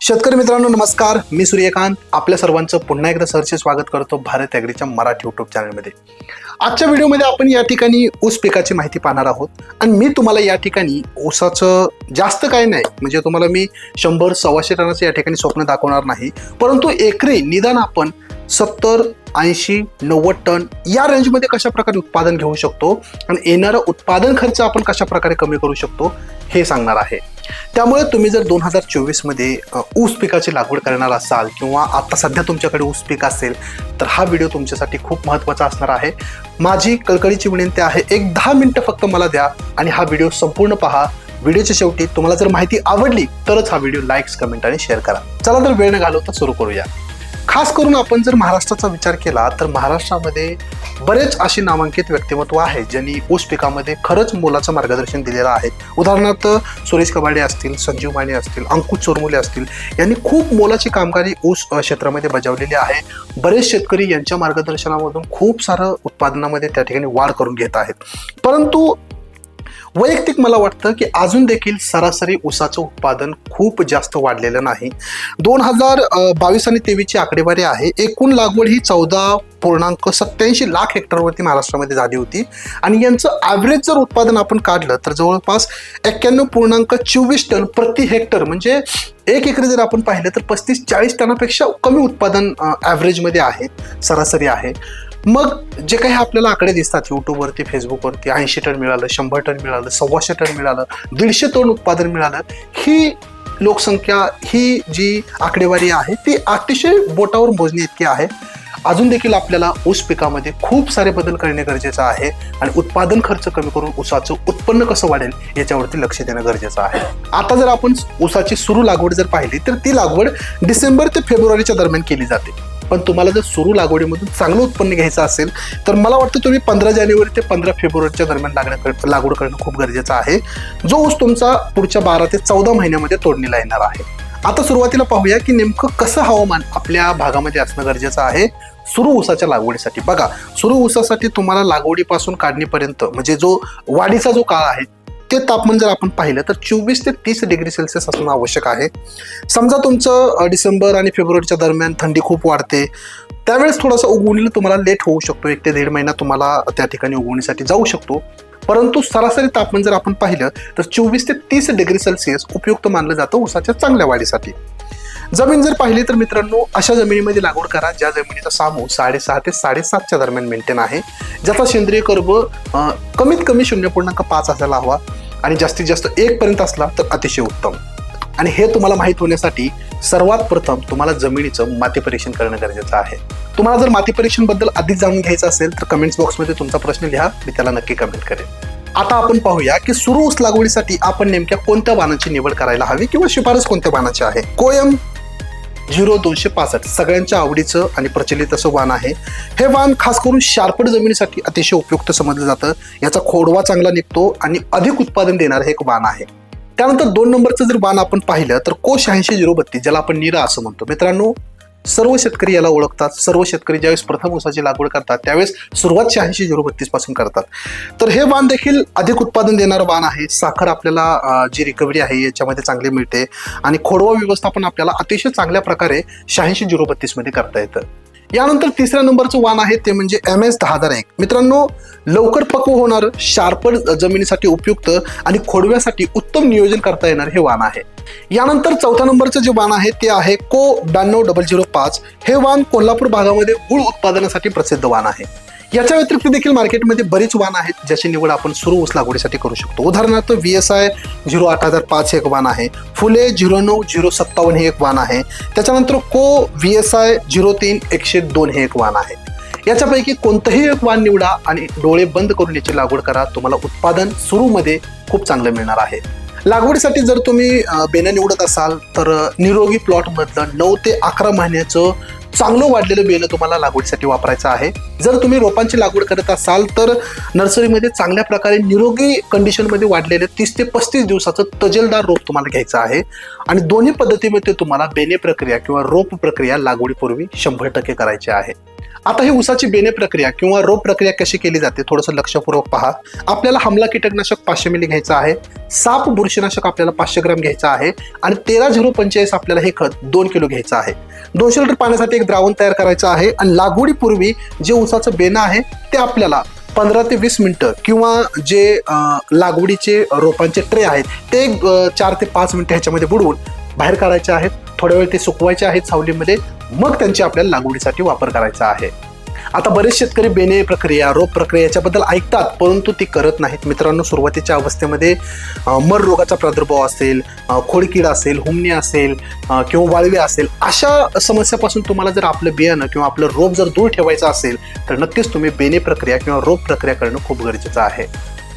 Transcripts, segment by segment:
शेतकरी मित्रांनो नमस्कार. मी सूर्यकांत. आपल्या सर्वांचं पुन्हा एकदा सरचे स्वागत करतो भारत ॲग्रीच्या मराठी युट्यूब चॅनलमध्ये. आजच्या व्हिडिओमध्ये आपण या ठिकाणी ऊस पिकाची माहिती पाहणार आहोत. आणि मी तुम्हाला या ठिकाणी ऊसाचं जास्त काय नाही म्हणजे तुम्हाला मी शंभर सव्वाशे टनाचं या ठिकाणी स्वप्न दाखवणार नाही. परंतु एकरी निदान आपण सत्तर ऐंशी नव्वद टन या रेंजमध्ये कशा प्रकारे उत्पादन घेऊ शकतो? आणि येणारं उत्पादन खर्च आपण कशा प्रकारे कमी करू शकतो? हे सांगणार आहे. त्यामुळे तुम्ही जर दोन हजार चोवीसमध्ये ऊस पिकाची लागवड करणार असाल किंवा आता सध्या तुमच्याकडे ऊस पीक असेल तर हा व्हिडिओ तुमच्यासाठी खूप महत्त्वाचा असणार आहे. माझी कळकळीची विनंती आहे एक दहा मिनटं फक्त मला द्या आणि हा व्हिडिओ संपूर्ण पहा. व्हिडिओच्या शेवटी तुम्हाला जर माहिती आवडली तरच हा व्हिडिओ लाईक्स कमेंट आणि शेअर करा. चला तर वेळ न घालवता सुरू करूया. खास करून आपण जर महाराष्ट्राचा विचार केला तर महाराष्ट्रामध्ये बरेच अशी नामांकित व्यक्तिमत्व आहे ज्यांनी ऊस पिकामध्ये खरंच मोलाचं मार्गदर्शन दिलेलं आहे. उदाहरणार्थ सुरेश कबाडे असतील संजीव माने असतील अंकुश चोरमुले असतील यांनी खूप मोलाची कामगिरी ऊस क्षेत्रामध्ये बजावलेली आहे. बरेच शेतकरी यांच्या मार्गदर्शनामधून खूप सारं उत्पादनामध्ये त्या ठिकाणी वाढ करून घेत आहेत. परंतु वैयक्तिक मला वाटतं की अजून देखील सरासरी ऊसाचं उत्पादन खूप जास्त वाढलेलं नाही. दोन हजार बावीस आणि तेवीसची आकडेवारी आहे. एकूण लागवड ही चौदा पूर्णांक सत्याऐंशी लाख हेक्टरवरती महाराष्ट्रामध्ये झाली होती. आणि यांचं ॲव्हरेज जर उत्पादन आपण काढलं तर जवळपास एक्क्याण्णव पूर्णांक चोवीस टन प्रति हेक्टर म्हणजे एक एकरी जर आपण पाहिलं तर पस्तीस चाळीस टनापेक्षा कमी उत्पादन ॲव्हरेजमध्ये आहे सरासरी आहे. मग जे काही आपल्याला आकडे दिसतात युट्यूबवरती फेसबुकवरती ऐंशी टन मिळालं शंभर टन मिळालं सव्वाशे टन मिळालं दीडशे टन उत्पादन मिळालं ही लोकसंख्या ही जी आकडेवारी आहे ती अतिशय बोटावर मोजणी इतकी आहे. अजून देखील आपल्याला ऊस पिकामध्ये खूप सारे बदल करणे गरजेचं आहे आणि उत्पादन खर्च कमी करून ऊसाचं उत्पन्न कसं वाढेल याच्यावरती लक्ष देणं गरजेचं आहे. आता जर आपण ऊसाची सुरू लागवड जर पाहिली तर ती लागवड डिसेंबर ते फेब्रुवारीच्या दरम्यान केली जाते. पण तुम्हाला जर सुरू लागवडीमधून चांगलं उत्पन्न घ्यायचं असेल तर मला वाटतं तुम्ही पंधरा जानेवारी ते पंधरा फेब्रुवारीच्या दरम्यान लागण्या लागवड करणं खूप गरजेचं आहे. जो ऊस तुमचा पुढच्या बारा ते चौदा महिन्यामध्ये तोडणीला येणार आहे. आता सुरुवातीला पाहूया की नेमकं कसं हवामान आपल्या भागामध्ये असणं गरजेचं आहे. सुरू ऊसाच्या लागवडीसाठी. बघा सुरू ऊसासाठी तुम्हाला लागवडीपासून काढणीपर्यंत म्हणजे जो वाढीचा जो काळ आहे ते तापमान जर आपण पाहिलं तर चोवीस ते तीस डिग्री सेल्सिअस असणं आवश्यक आहे. समजा तुमचं डिसेंबर आणि फेब्रुवारीच्या दरम्यान थंडी खूप वाढते त्यावेळेस थोडासा उगवणीला तुम्हाला लेट होऊ शकतो. एक ते दीड महिना तुम्हाला त्या ठिकाणी उगवणीसाठी जाऊ शकतो. परंतु सरासरी तापमान जर आपण पाहिलं तर चोवीस ते तीस डिग्री सेल्सिअस उपयुक्त मानलं जातं ऊसाच्या चांगल्या वाढीसाठी. जमीन जर पाहिली तर मित्रांनो अशा जमिनीमध्ये लागवड करा ज्या जमिनीचा सामू साडेसहा ते साडेसातच्या दरम्यान मेंटेन आहे ज्याचा सेंद्रिय कर्ब कमीत कमी शून्य पूर्णांक पाच असायला हवा आणि जास्तीत जास्त एकपर्यंत असला तर अतिशय उत्तम. आणि हे तुम्हाला माहीत होण्यासाठी सर्वात प्रथम तुम्हाला जमिनीचं माती परीक्षण करणं गरजेचं आहे. तुम्हाला जर माती परीक्षणबद्दल अधिक जाणून घ्यायचं असेल तर कमेंट्स बॉक्समध्ये तुमचा प्रश्न लिहा मी त्याला नक्की कमेंट करेन. आता आपण पाहूया की सुरू ऊस लागवडीसाठी आपण नेमक्या कोणत्या वाणाची निवड करायला हवी किंवा शिफारस कोणत्या वाणाची आहे? कोयम झिरो दोनशे पासष्ट. सगळ्यांच्या आवडीचं आणि प्रचलित असं वाण आहे. हे वाण खास करून शार्पट जमिनीसाठी अतिशय उपयुक्त समजलं जातं. याचा खोडवा चांगला निघतो आणि अधिक उत्पादन देणारं हे एक वाण आहे. त्यानंतर दोन नंबरचं जर वाण आपण पाहिलं तर को शहाऐंशी झिरो बत्तीस ज्याला आपण निरा असं म्हणतो. मित्रांनो सर्व शेतकरी याला ओळखतात. सर्व शेतकरी ज्यावेळेस प्रथम ऊसाची लागवड करतात त्यावेळेस सुरुवात शहाऐंशी झिरो बत्तीसपासून करतात. तर हे वाण देखील अधिक उत्पादन देणारं वाण आहे. साखर आपल्याला जी रिकव्हरी आहे याच्यामध्ये चांगली मिळते. आणि खोडवा व्यवस्थापन आपल्याला अतिशय चांगल्या प्रकारे शहाऐंशी झिरो बत्तीसमध्ये करता येतं. यानंतर तिसऱ्या नंबरचं वाण आहे ते म्हणजे एम एस दहा हजार एक मित्रांनो लवकर पक्व होणार शार्पड जमिनीसाठी उपयुक्त आणि खोडव्यासाठी उत्तम नियोजन करता येणार हे वाण आहे. यानंतर चौथ्या नंबरचं जे वाण आहे ते आहे को ब्याण्णव डबल झिरो पाच. हे वाण कोल्हापूर भागामध्ये गुळ उत्पादनासाठी प्रसिद्ध वाण आहे. याच्या व्यतिरिक्त देखील मार्केटमध्ये बरीच वाण आहेत ज्याची निवड आपण सुरू ऊस लागवडीसाठी करू शकतो. उदाहरणार्थ व्ही एस आय झिरो आठ हजार पाच हे एक वाण आहे. फुले झिरो नऊ झिरो सत्तावन्न हे एक वाण आहे. त्याच्यानंतर को व्ही एस आय झिरो तीन एकशे दोन हे एक वाण आहे. याच्यापैकी कोणतंही एक वाण निवडा आणि डोळे बंद करून याची लागवड करा. तुम्हाला उत्पादन सुरूमध्ये खूप चांगलं मिळणार आहे. लागवडीसाठी जर तुम्ही बेनं निवडत असाल तर निरोगी प्लॉटमधलं नऊ ते अकरा महिन्याचं चांगलं वाढलेलं बियाणं तुम्हाला लागवडीसाठी वापरायचं आहे. जर तुम्ही रोपांची लागवड करत असाल तर नर्सरीमध्ये चांगल्या प्रकारे निरोगी कंडिशनमध्ये वाढलेले तीस ते पस्तीस दिवसाचं तजेलदार रोप तुम्हाला घ्यायचं आहे. आणि दोन्ही पद्धतीमध्ये तुम्हाला बेने प्रक्रिया किंवा रोप प्रक्रिया लागवडीपूर्वी शंभर टक्के करायची आहे. आता ही उसाची बेने प्रक्रिया किंवा रोप प्रक्रिया कशी केली जाते थोडंसं लक्षपूर्वक पहा. आपल्याला हमला कीटकनाशक पाचशे मिली घ्यायचं आहे साप बुरशीनाशक आपल्याला पाचशे ग्राम घ्यायचं आहे आणि तेरा झिरो पंचेचाळीस आपल्याला हे खत दोन किलो घ्यायचं आहे. दोनशे लिटर पाण्यासाठी एक द्रावण तयार करायचं आहे आणि लागवडीपूर्वी जे उसाचं बेणं आहे ते आपल्याला पंधरा ते वीस मिनटं किंवा जे लागवडीचे रोपांचे ट्रे आहेत ते एक, चार ते पाच मिनटं ह्याच्यामध्ये बुडवून बाहेर काढायचे आहेत. थोड्या वेळ ते सुकवायचे आहेत सावलीमध्ये. मग त्यांची आपल्याला लागवडीसाठी वापर करायचा आहे. आता बरेच शेतकरी बेने प्रक्रिया रोप प्रक्रिया याच्याबद्दल ऐकतात परंतु ती करत नाहीत. मित्रांनो सुरुवातीच्या अवस्थेमध्ये मर रोगाचा प्रादुर्भाव असेल खोडकीड असेल हुमणी असेल किंवा वाळवी असेल अशा समस्यापासून तुम्हाला जर आपलं बियाणं किंवा आपलं रोप जर दूर ठेवायचं असेल तर नक्कीच तुम्ही बेने प्रक्रिया किंवा रोप प्रक्रिया करणं खूप गरजेचं आहे.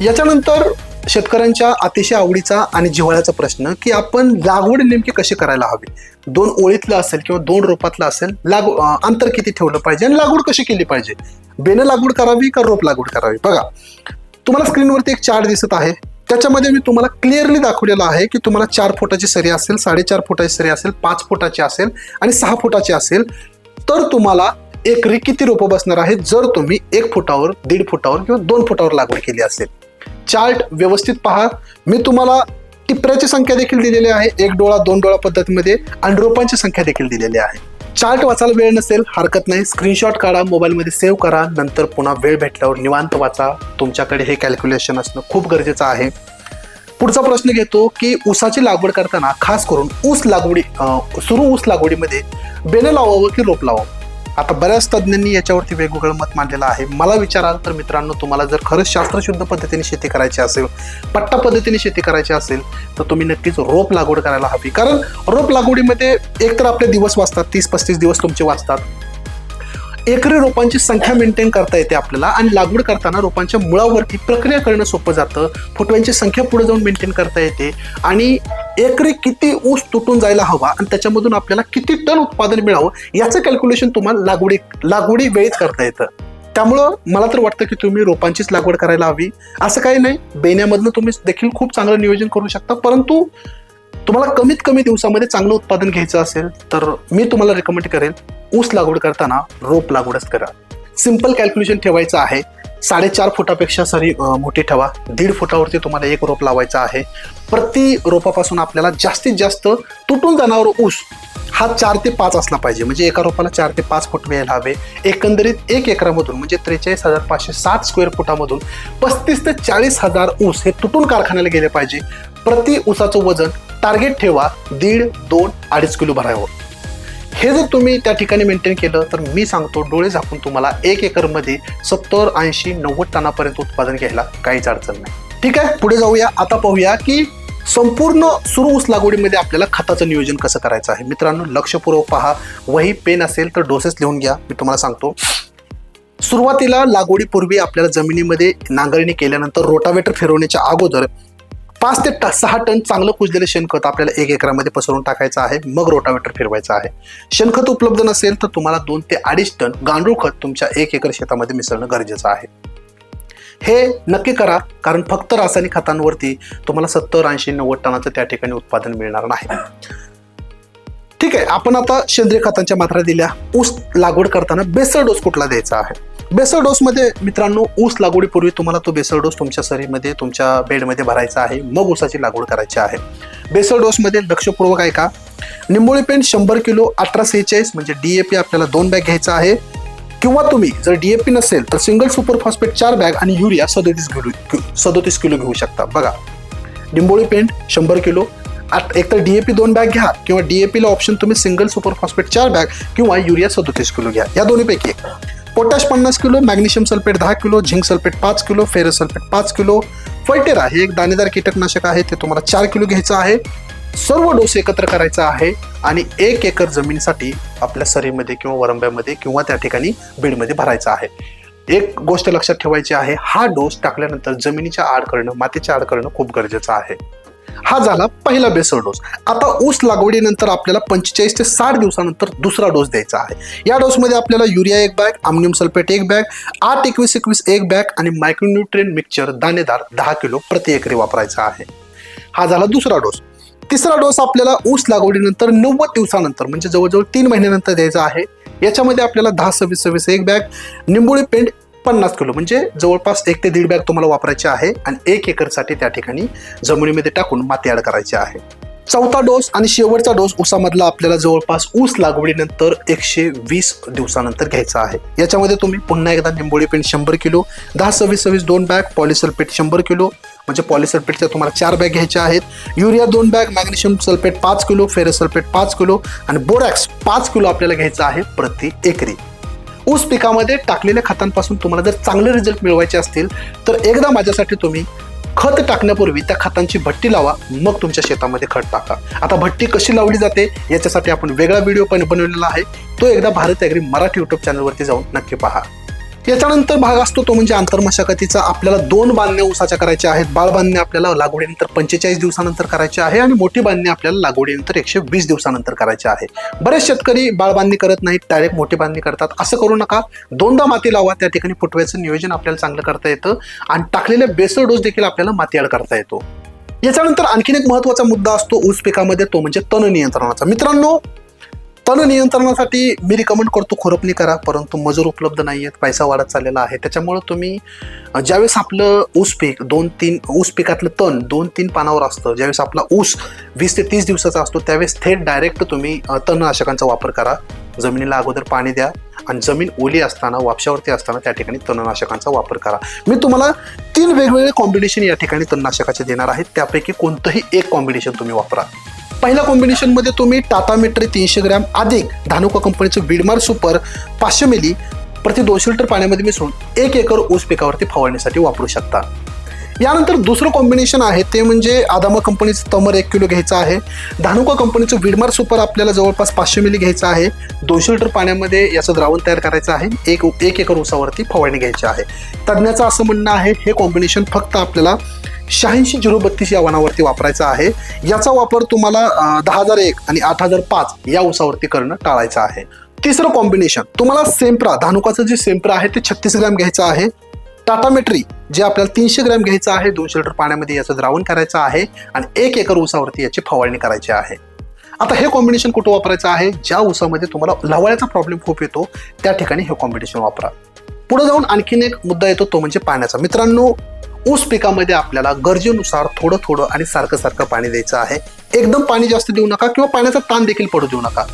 याच्यानंतर शेतकऱ्यांच्या अतिशय आवडीचा आणि जिव्हाळ्याचा प्रश्न की आपण लागवड नेमकी कशी करायला हवी? दोन ओळीतलं असेल किंवा दोन रोपातलं असेल लाग अंतर किती ठेवलं पाहिजे आणि लागवड कशी केली पाहिजे? बेनं लागवड करावी का रोप लागवड करावी? बघा तुम्हाला स्क्रीनवरती एक चार्ट दिसत आहे. त्याच्यामध्ये मी तुम्हाला क्लिअरली दाखवलेलं आहे की तुम्हाला चार फुटाची सरी असेल साडेचार फुटाची सरी असेल पाच फुटाची असेल आणि सहा फुटाची असेल तर तुम्हाला एकरी किती रोपं बसणार आहेत जर तुम्ही एक फुटावर दीड फुटावर किंवा दोन फुटावर लागवड केली असेल? चार्ट व्यवस्थित पहा. मी तुम्हाला टिपऱ्याची संख्या देखील दिलेली आहे. एक डोळा दोन डोळा पद्धतीमध्ये आणि रोपांची संख्या देखील दिलेली आहे. चार्ट वाचायला वेळ नसेल हरकत नाही. स्क्रीनशॉट काढा मोबाईलमध्ये सेव्ह करा. नंतर पुन्हा वेळ भेटल्यावर निवांत वाचा. तुमच्याकडे हे कॅल्क्युलेशन असणं खूप गरजेचं आहे. पुढचा प्रश्न घेतो की ऊसाची लागवड करताना खास करून ऊस लागवडी सुरू ऊस लागवडीमध्ये बेनं लावावं की रोप लावावं? आता बऱ्याच तज्ज्ञांनी याच्यावरती वेगवेगळं मत मांडलेलं आहे. मला विचाराल तर मित्रांनो तुम्हाला जर खरंच शास्त्रशुद्ध पद्धतीने शेती करायची असेल पट्टा पद्धतीने शेती करायची असेल तर तुम्ही नक्कीच रोप लागवड करायला हवी. कारण रोप लागवडीमध्ये एकतर आपले दिवस वाचतात तीस पस्तीस दिवस तुमचे वाचतात. एकरी रोपांची संख्या मेंटेन करता येते आपल्याला आणि लागवड करताना रोपांच्या मुळावरती प्रक्रिया करणं सोपं जातं. फुटव्यांची संख्या पुढे जाऊन मेंटेन करता येते. आणि एकरी किती ऊस तुटून जायला हवा आणि त्याच्यामधून आपल्याला किती टन उत्पादन मिळावं याचं कॅल्क्युलेशन तुम्हाला लागवडी लागवडी वेळीच करता येतं. त्यामुळं मला तर वाटतं की तुम्ही रोपांचीच लागवड करायला हवी. असं काही नाही. बेण्यामधनं तुम्ही देखील खूप चांगलं नियोजन करू शकता. परंतु तुम्हाला कमीत कमी दिवसामध्ये चांगलं उत्पादन घ्यायचं असेल तर मी तुम्हाला रेकमेंड करेल ऊस लागवड करताना रोप लागवडच करा. सिंपल कॅल्क्युलेशन ठेवायचं आहे. साडेचार फुटापेक्षा सरी मोठी ठेवा. दीड फुटावरती तुम्हाला एक रोप लावायचा आहे. प्रति रोपापासून आपल्याला जास्तीत जास्त तुटून जाणारा ऊस हा चार ते पाच असला पाहिजे. म्हणजे एका रोपाला चार ते पाच फूट मिळायला हवे एकंदरीत एक एकरामधून म्हणजे त्रेचाळीस हजार पाचशे साठ स्क्वेअर फुटामधून पस्तीस ते चाळीस हजार ऊस हे तुटून कारखान्याला गेले पाहिजे. प्रति ऊसाचं वजन टार्गेट ठेवा दीड दोन अडीच किलो भरावं. हे जर तुम्ही त्या ठिकाणी मेंटेन केलं तर मी सांगतो डोळे झाकून तुम्हाला एक एकरमध्ये सत्तर ऐंशी नव्वद टनापर्यंत उत्पादन घ्यायला काहीच अडचण नाही. ठीक आहे? पुढे जाऊया. आता पाहूया की संपूर्ण सुरू ऊस लागवडीमध्ये आपल्याला खताचं नियोजन कसं करायचं आहे? मित्रांनो लक्षपूर्वक पहा. वही पेन असेल तर डोसेस लिहून घ्या. मी तुम्हाला सांगतो. सुरुवातीला लागवडीपूर्वी आपल्याला जमिनीमध्ये नांगरणी केल्यानंतर रोटावेटर फिरवण्याच्या अगोदर पाच ते टा- सहा टन चांगलं कुजलेलं शेणखत आपल्याला एक एकरामध्ये पसरून टाकायचं आहे. मग रोटावेटर फिरवायचं आहे. शेणखत उपलब्ध नसेल तर तुम्हाला दोन ते अडीच टन गांडूळ खत तुमच्या एक एकर शेतामध्ये मिसळणं गरजेचं आहे. हे नक्की करा कारण फक्त रासायनिक खतांवरती तुम्हाला सत्तर ऐंशी नव्वद टनाचं त्या ठिकाणी उत्पादन मिळणार नाही. ठीक आहे आपण आता सेंद्रिय खतांच्या मात्रा दिल्या. ऊस लागवड करताना बेसळ डोस कुठला द्यायचा आहे? बेसळ डोसमध्ये मित्रांनो ऊस लागवडीपूर्वी तुम्हाला तो बेसळ डोस तुमच्या सरीमध्ये तुमच्या बेडमध्ये भरायचा आहे. मग ऊसाची लागवड करायची आहे. बेसळ डोसमध्ये लक्षपूर्वक आहे का निंबोळी पेंट शंभर किलो अठरा सेहेचाळीस म्हणजे डी ए पी आपल्याला दोन बॅग घ्यायचा आहे. किंवा तुम्ही जर डी ए पी नसेल तर सिंगल सुपर फॉस्फेट चार बॅग आणि युरिया सदोतीस किलो सदोतीस किलो घेऊ शकता. बघा. डिंबोळी पेंट शंभर किलो आत- एकतर पी दोन बॅग घ्या किंवा डी ए पीला ऑप्शन तुम्ही सिंगल सुपर फॉस्फेट चार बॅग किंवा युरिया सदोतीस किलो घ्या. या दोन्हीपैकी एक. पोटॅश पन्नास किलो मॅग्नेशियम सल्फेट दहा किलो झिंक सल्फेट पाच किलो फेरस सल्फेट पाच किलो. फल्टेरा हे एक दाणेदार कीटकनाशक आहे ते तुम्हाला चार किलो घ्यायचं आहे. सर्व डोस एकत्र करायचा आहे आणि एक एकर जमिनीसाठी आपल्या सरीमध्ये किंवा वरंब्यामध्ये किंवा त्या ठिकाणी बीडमध्ये भरायचा आहे. एक गोष्ट लक्षात ठेवायची आहे हा डोस टाकल्यानंतर जमिनीच्या आड करणं मातीच्या आड करणं खूप गरजेचं आहे. हा झाला पहिला बेसळ डोस. आता ऊस लागवडीनंतर आपल्याला पंचेचाळीस ते साठ दिवसानंतर दुसरा डोस द्यायचा आहे. या डोसमध्ये आपल्याला युरिया एक बॅग अमोनियम सल्फेट एक बॅग आठ एकवीस एकवीस एक बॅग आणि मायक्रोन्युट्रियन मिक्सचर दाणेदार दहा किलो प्रति एकरी वापरायचा आहे. हा झाला दुसरा डोस. तिसरा डोस आपल्याला ऊस लागवडीनंतर नव्वद दिवसानंतर म्हणजे जवळजवळ तीन महिन्यानंतर द्यायचा आहे. याच्यामध्ये आपल्याला दहा सव्वीस सव्वीस एक बॅग निंबोळी पेंट पन्नास किलो म्हणजे जवळपास एक ते दीड बॅग तुम्हाला वापरायचे आहे आणि एक एकरसाठी त्या ठिकाणी जमिनीमध्ये टाकून माती ॲड करायची आहे. चौथा डोस आणि शेवटचा डोस ऊसामधला आपल्याला जवळपास ऊस लागवडीनंतर एकशे वीस दिवसानंतर घ्यायचा आहे. याच्यामध्ये तुम्ही पुन्हा एकदा निंबोळी पेंट शंभर किलो दहा सव्वीस सव्वीस दोन बॅग पॉलिसल्फेट शंभर किलो म्हणजे पॉलिसल्फेटच्या तुम्हाला चार बॅग घ्यायच्या आहेत. युरिया दोन बॅग मॅग्नेशियम सल्फेट पाच किलो फेरस सल्फेट पाच किलो आणि बोरॅक्स पाच किलो आपल्याला घ्यायचं आहे प्रति एकरी. ऊस पिकामध्ये टाकलेल्या खतांपासून तुम्हाला जर चांगले रिझल्ट मिळवायचे असतील तर एकदा माझ्यासाठी तुम्ही खत टाकण्यापूर्वी त्या खतांची भट्टी लावा मग तुमच्या शेतामध्ये खत टाका. आता भट्टी कशी लावली जाते याच्यासाठी आपण वेगळा व्हिडिओ पण बनवलेला आहे. तो एकदा भारत ॲग्री मराठी युट्यूब चॅनलवरती जाऊन नक्की पहा. याच्यानंतर भाग असतो तो म्हणजे आंतरमशागतीचा. आपल्याला दोन बांधण्या ऊसाच्या करायच्या आहेत. बाळ बांधणे आपल्याला लागवडीनंतर पंचेचाळीस दिवसानंतर करायचे आहे आणि मोठी बांधणी आपल्याला लागवडीनंतर एकशे वीस दिवसानंतर करायचे आहे. बरेच शेतकरी बाळ बांधणी करत नाहीत डायरेक्ट मोठी बांधणी करतात. असं करू नका. दोनदा माती लावा त्या ठिकाणी फुटव्याचं नियोजन आपल्याला चांगलं करता येतं आणि टाकलेले बेसळ डोस देखील आपल्याला माती ॲड करता येतो. याच्यानंतर आणखीन एक महत्त्वाचा मुद्दा असतो ऊस पिकामध्ये तो म्हणजे तण नियंत्रणाचा. मित्रांनो तण नियंत्रणासाठी मी रिकमेंड करतो खुरपणी करा परंतु मजूर उपलब्ध नाही आहेत पैसा वाढत चाललेला आहे. त्याच्यामुळं तुम्ही ज्यावेळेस आपलं ऊस पीक दोन तीन ऊस पिकातलं तण दोन तीन पानावर असतं ज्यावेळेस आपला ऊस वीस ते तीस दिवसाचा असतो त्यावेळेस थेट डायरेक्ट तुम्ही तणनाशकांचा वापर करा. जमिनीला अगोदर पाणी द्या आणि जमीन ओली असताना वापशावरती असताना त्या ठिकाणी तणनाशकांचा वापर करा. मी तुम्हाला तीन वेगवेगळे कॉम्बिनेशन या ठिकाणी तणनाशकाचे देणार आहेत त्यापैकी कोणतंही एक कॉम्बिनेशन तुम्ही वापरा. पहिल्या कॉम्बिनेशनमध्ये तुम्ही टाटा मीटर तीनशे ग्रॅम अधिक धानुका कंपनीचं विडमार सुपर पाचशे मिली प्रति दोनशे लिटर पाण्यामध्ये मिसळून एक एकर ऊस पिकावरती फवारणीसाठी वापरू शकता. यानंतर दुसरं कॉम्बिनेशन आहे ते म्हणजे आदामा कंपनीचं तमर एक किलो घ्यायचं आहे. धानुका कंपनीचं विडमार सुपर आपल्याला जवळपास पाचशे मिली घ्यायचं आहे. दोनशे लिटर पाण्यामध्ये याचं द्रावण तयार करायचं आहे. एक एक एकर ऊसावरती फवारणी घ्यायची आहे. तज्ज्ञाचं असं म्हणणं आहे हे कॉम्बिनेशन फक्त आपल्याला शहाऐंशी झिरो बत्तीस या वनावरती वापरायचा आहे. याचा वापर तुम्हाला दहा हजार एक आणि आठ हजार पाच या उसावरती करणं टाळायचं आहे. तिसरं कॉम्बिनेशन तुम्हाला सेम्प्रा धानुकाचं जे सेम्प्रा आहे ते छत्तीस ग्रॅम घ्यायचं आहे. टाटा मेट्री जे आपल्याला तीनशे ग्रॅम घ्यायचं आहे दोनशे लिटर पाण्यामध्ये याचं द्रावण करायचं आहे आणि एक एकर उसावरती याची फवारणी करायची आहे. आता हे कॉम्बिनेशन कुठं वापरायचं आहे? ज्या उसामध्ये तुम्हाला लवळ्याचा प्रॉब्लेम खूप येतो त्या ठिकाणी हे कॉम्बिनेशन वापरा. पुढे जाऊन आणखीन एक मुद्दा येतो तो म्हणजे पाण्याचा. मित्रांनो ऊस पिकामध्ये आपल्याला गरजेनुसार थोडं थोडं आणि सारखं सारखं पाणी द्यायचं आहे. एकदम पाणी जास्त देऊ नका किंवा पाण्याचा ताण देखील पडू देऊ नका.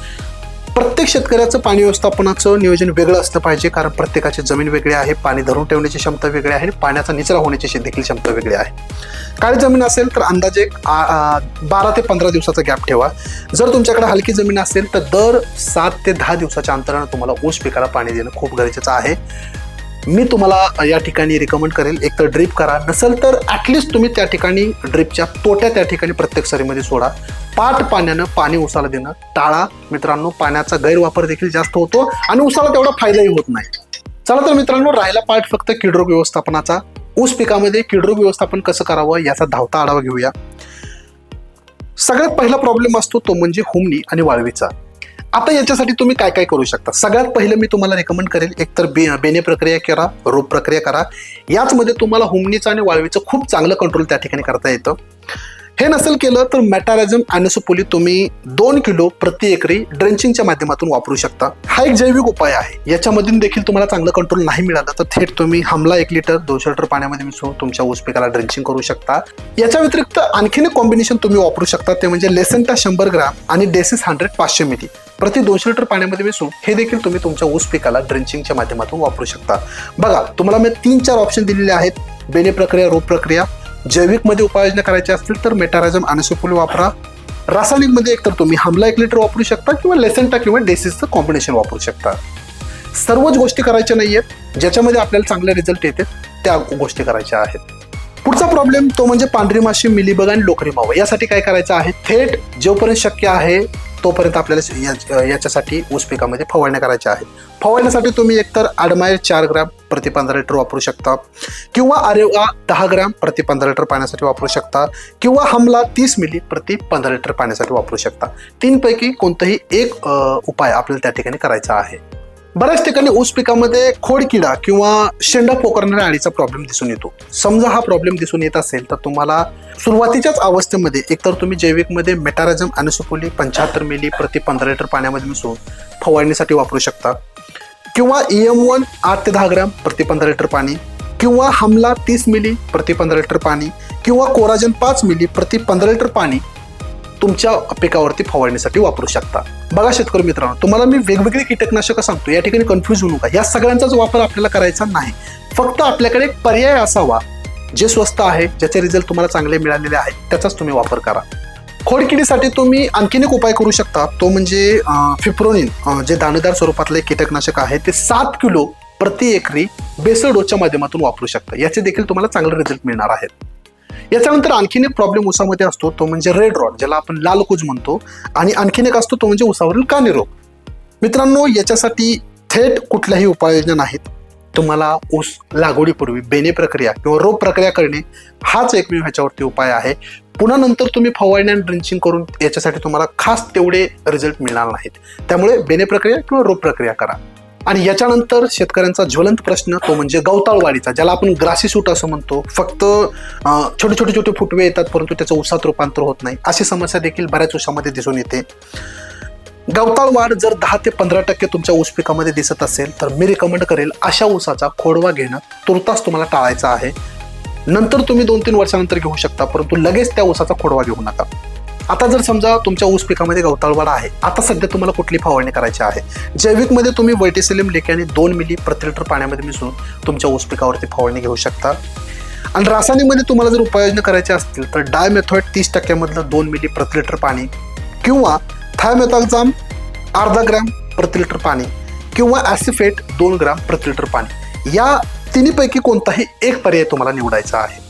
प्रत्येक शेतकऱ्याचं पाणी व्यवस्थापनाचं नियोजन वेगळं असलं पाहिजे कारण प्रत्येकाची जमीन वेगळी आहे पाणी धरून ठेवण्याची क्षमता वेगळी आहे आणि पाण्याचा निचरा होण्याची देखील क्षमता वेगळी आहे. काळी जमीन असेल तर अंदाजे बारा ते पंधरा दिवसाचा गॅप ठेवा. जर तुमच्याकडे हलकी जमीन असेल तर दर सात ते दहा दिवसाच्या अंतरानं तुम्हाला ऊस पिकाला पाणी देणं खूप गरजेचं आहे. मी तुम्हाला या ठिकाणी रिकमेंड करेल एक तर ड्रिप करा. नसेल तर ॲटलिस्ट तुम्ही त्या ठिकाणी ड्रिपच्या तोट्या त्या ठिकाणी प्रत्येक सरीमध्ये सोडा. पाट पाण्यानं पाणी उसाला देणं. टाळा. मित्रांनो पाण्याचा गैरवापर देखील जास्त होतो आणि उसाला तेवढा फायदाही होत नाही. चला तर मित्रांनो राहिला पार्ट फक्त किडरोग व्यवस्थापनाचा. ऊस पिकामध्ये किडरोग व्यवस्थापन कसं करावं याचा धावता आढावा घेऊया. सगळ्यात पहिला प्रॉब्लेम असतो तो म्हणजे हुमणी आणि वाळवीचा. आता याच्यासाठी तुम्ही काय काय करू शकता? सगळ्यात पहिलं मी तुम्हाला रेकमेंड करेल एकतर बे बेने प्रक्रिया करा रोप प्रक्रिया करा. याचमध्ये तुम्हाला हुमणीचं आणि वाळवीचं खूप चांगलं कंट्रोल त्या ठिकाणी करता येतं. हे नसेल केलं तर मॅटाराझम अॅनोसोपोली तुम्ही दोन किलो प्रति एकरी ड्रेंचिंगच्या माध्यमातून वापरू शकता. हा एक जैविक उपाय आहे. याच्यामधून देखील तुम्हाला चांगलं कंट्रोल नाही मिळालं तर थेट तुम्ही हमला एक लिटर दोनशे लिटर पाण्यामध्ये मिसळून तुमच्या ऊस पिकाला ड्रेंचिंग करू शकता. याच्या व्यतिरिक्त आणखीन एक कॉम्बिनेशन तुम्ही वापरू शकता ते म्हणजे लेसनटा शंभर ग्राम आणि डेसिस हंड्रेड पाचशे मिली. प्रति दोनशे लिटर पाण्यामध्ये मिसळून हे देखील तुम्ही तुमच्या ऊस पिकाला ड्रेंचिंगच्या माध्यमातून वापरू शकता. बघा तुम्हाला मी तीन चार ऑप्शन दिलेले आहेत. बेने प्रक्रिया रोप प्रक्रिया. जैविकमध्ये उपाययोजना करायच्या असतील तर मेटाराझम अनसोपुल वापरा. रासायनिकमध्ये एकतर तुम्ही हमला एक लिटर वापरू शकता किंवा लेसेंटा किंवा डेसिसचं कॉम्बिनेशन वापरू शकता. सर्वच गोष्टी करायच्या नाही आहेत ज्याच्यामध्ये आपल्याला चांगले रिझल्ट येते त्या गोष्टी करायच्या आहेत. पुढचा प्रॉब्लेम तो म्हणजे पांढरी माशी मिलीबग आणि लोकरी मावा. यासाठी काय करायचं आहे? थेट जोपर्यंत शक्य आहे तोपर्यंत आपल्याला या- याच्यासाठी ऊस पिकामध्ये फवारण्या करायच्या आहेत. फवारण्यासाठी तुम्ही एकतर आडमायर चार ग्रॅम प्रति पंधरा लिटर वापरू शकता. किंवा अरेवा दहा ग्रॅम प्रति पंधरा लिटर पाण्यासाठी वापरू शकता. किंवा हमला तीस मिली प्रति पंधरा लिटर पाण्यासाठी वापरू शकता. तीनपैकी कोणताही एक उपाय आपल्याला त्या ठिकाणी करायचा आहे. बऱ्याच ठिकाणी ऊस पिकामध्ये खोडकिडा किंवा शेंडा पोकरणाऱ्या अळीचा प्रॉब्लेम दिसून येतो. समजा हा प्रॉब्लेम दिसून येत असेल तर तुम्हाला सुरुवातीच्याच अवस्थेमध्ये एकतर तुम्ही जैविकमध्ये मेटाराजम अनुसुपोली पंच्याहत्तर मिली प्रति पंधरा लिटर पाण्यामध्ये मिसळून फवारणीसाठी वापरू शकता. किंवा ई एम वन आठ ते दहा ग्रॅम प्रति पंधरा लिटर पाणी किंवा हमला तीस मिली प्रति पंधरा लिटर पाणी किंवा कोराजन पाच मिली प्रति पंधरा लिटर पाणी तुमच्या पिकावरती फवारणीसाठी वापरू शकता. बघा शेतकरी मित्रांनो तुम्हाला मी वेगवेगळी कीटकनाशकं सांगतो या ठिकाणी कन्फ्यूज होऊ नका. या सगळ्यांचाच वापर आपल्याला करायचा नाही. फक्त आपल्याकडे एक पर्याय असावा. जे स्वस्त आहे ज्याचे रिझल्ट तुम्हाला चांगले मिळालेले आहेत त्याचाच तुम्ही वापर करा. खोडकिडीसाठी तुम्ही आणखीन एक उपाय करू शकता. तो म्हणजे फिप्रोनिन जे दाणेदार स्वरूपातले कीटकनाशक आहे ते सात किलो प्रति एकरी बेसडोच्या माध्यमातून वापरू शकता. याचे देखील तुम्हाला चांगले रिझल्ट मिळणार आहेत. याच्यानंतर आणखीन एक प्रॉब्लेम उसामध्ये असतो तो म्हणजे रेड रॉड ज्याला आपण लाल कुज म्हणतो. आणि आणखीन एक असतो तो म्हणजे उसावरील काने रोग. मित्रांनो याच्यासाठी थेट कुठल्याही उपाययोजना नाहीत. तुम्हाला ऊस लागवडीपूर्वी बेने प्रक्रिया किंवा रोप प्रक्रिया करणे हाच एकमेव ह्याच्यावरती उपाय आहे. पुन्हा नंतर तुम्ही फवारणी आणि ड्रिंचिंग करून याच्यासाठी तुम्हाला खास तेवढे रिझल्ट मिळणार नाहीत. त्यामुळे बेने प्रक्रिया किंवा रोप प्रक्रिया करा. आणि याच्यानंतर शेतकऱ्यांचा ज्वलंत प्रश्न तो म्हणजे गवताळवाढीचा ज्याला आपण ग्रासी सूट असं म्हणतो. फक्त छोटे छोटे छोटे फुटवे येतात परंतु त्याचं उसात रूपांतर होत नाही. अशी समस्या देखील बऱ्याच उसामध्ये दिसून येते. गवताळ वाढ जर दहा ते पंधरा टक्के तुमच्या ऊस पिकामध्ये दिसत असेल तर मी रिकमेंड करेल अशा ऊसाचा खोडवा घेणं तुर्तास तुम्हाला टाळायचा आहे. नंतर तुम्ही दोन तीन वर्षानंतर घेऊ शकता परंतु लगेच त्या ऊसाचा खोडवा घेऊ नका. आता जर समजा तुमच्या ऊस पिकामध्ये गवताळवाडा आहे आता सध्या तुम्हाला कुठली फवारणी करायची आहे? जैविकमध्ये तुम्ही वर्टिसिलियम लेक्याने दोन मिली प्रति लिटर पाण्यामध्ये मिसळून तुमच्या ऊस पिकावरती फवारणी घेऊ शकता. आणि रासायनिकमध्ये तुम्हाला जर उपाययोजना करायच्या असतील तर डाय तीस टक्क्यामधलं दोन मिली प्रति लिटर पाणी किंवा थायमेथॉक्झाम अर्धा ग्रॅम प्रति लिटर पाणी किंवा ॲसिफेट दोन ग्रॅम प्रति लिटर पाणी. या तिन्हीपैकी कोणताही एक पर्याय तुम्हाला निवडायचा आहे.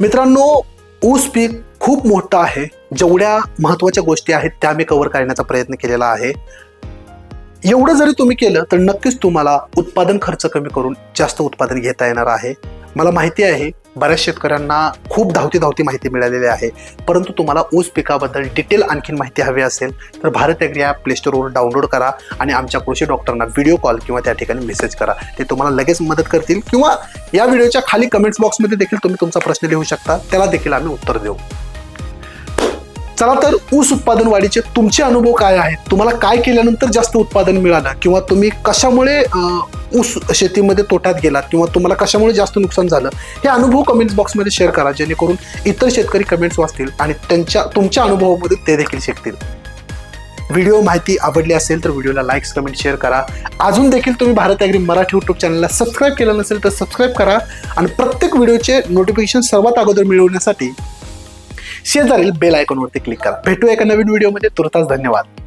मित्रांनो ऊस पीक खूप मोठं आहे. जेवढ्या महत्त्वाच्या गोष्टी आहेत त्या मी कव्हर करण्याचा प्रयत्न केलेला आहे. एवढं जरी तुम्ही केलं तर नक्कीच तुम्हाला उत्पादन खर्च कमी करून जास्त उत्पादन घेता येणार आहे. मला माहिती आहे बऱ्याच शेतकऱ्यांना खूप धावती धावती माहिती मिळालेली आहे. परंतु तुम्हाला ऊस पिकाबद्दल डिटेल आणखीन माहिती हवी असेल तर भारत ॲग्री ॲप प्ले स्टोरवर डाउनलोड करा आणि आमच्या कृषी डॉक्टरांना व्हिडिओ कॉल किंवा त्या ठिकाणी मेसेज करा. ते तुम्हाला लगेच मदत करतील किंवा या व्हिडिओच्या खाली कमेंट्स बॉक्समध्ये देखील तुम्ही तुमचा प्रश्न लिहू शकता. त्याला देखील आम्ही उत्तर देऊ. चला तर ऊस उत्पादन वाढीचे तुमचे अनुभव काय आहेत? तुम्हाला काय केल्यानंतर जास्त उत्पादन मिळालं? किंवा तुम्ही कशामुळे ऊस शेतीमध्ये तोट्यात गेलात किंवा तुम्हाला कशामुळे जास्त नुकसान झालं हे अनुभव कमेंट्स बॉक्समध्ये शेअर करा जेणेकरून इतर शेतकरी कमेंट्स वाचतील आणि त्यांच्या तुमच्या अनुभवामध्ये ते देखील शिकतील. व्हिडिओ माहिती आवडली असेल तर व्हिडिओला लाईक्स कमेंट शेअर करा. अजून देखील तुम्ही भारत ॲग्री मराठी यूट्यूब चॅनलला सबस्क्राईब केलं नसेल तर सबस्क्राईब करा आणि प्रत्येक व्हिडिओचे नोटिफिकेशन सर्वात अगोदर मिळवण्यासाठी शेजारील बेल आयकॉनवरती क्लिक करा. भेटूया एका नवीन व्हिडिओमध्ये तुर्तास धन्यवाद.